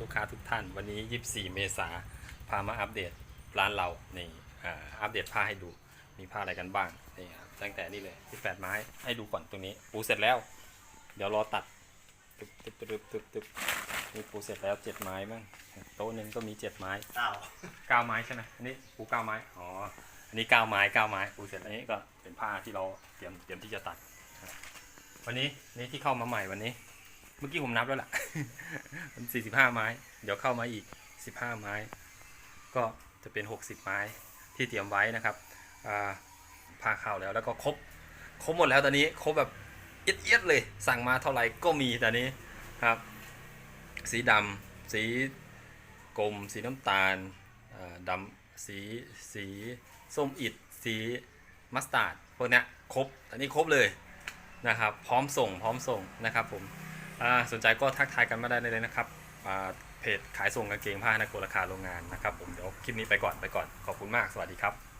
ลูกค้าทุกท่าน วันนี้ 24 เมษาพามาอัปเดตร้านเรานี่อ่าอัปเดตผ้าให้ดูมีผ้าอะไรกันบ้างนี่ครับตั้งแต่นี่เลย18ไม้ให้ดูก่อนตรงนี้ ปูเสร็จแล้ว เดี๋ยวรอตัดตึ๊บตึ๊บตึ๊บตึ๊บตึ๊บนี่ปูเสร็จแล้วเจ็ดไม้มั้งโต๊ะหนึ่งก็มีเจ็ดไม้เต้าเก้าไม้ใช่ไหมอันนี้ปูเก้าไม้อ๋ออันนี้เก้าไม้เก้าไม้ปูเสร็จอันนี้ก็เป็นผ้าที่เราเตรียมเตรียมที่จะตัดครับวันนี้นี่ที่เข้ามาใหม่วันนี้ เมื่อกี้ผมนับแล้วล่ะ มันสี่สิบห้าไม้ เดี๋ยวเข้ามาอีกสิบห้าไม้ ก็จะเป็นหกสิบไม้ที่เตรียมไว้นะครับอ่าผ้าเข้าแล้วแล้วก็ครบ ครบหมดแล้วตอนนี้ ครบแบบเอียดๆเลย สั่งมาเท่าไหร่ก็มีตอนนี้ครับ สีดำสีกรมสีน้ำตาลอ่าดำสีสีส้มอิดสีมัสตาร์ดพวกเนี้ยครบ ตอนนี้ครบเลยนะครับ พร้อมส่ง พร้อมส่งนะครับผม สนใจก็ทักทายกันมาได้เลยนะครับเพจขายส่งกางเกงผ้านาโกราคาโรงงานนะครับผมเดี๋ยวคลิปนี้ไปก่อนไปก่อนขอบคุณมากสวัสดีครับ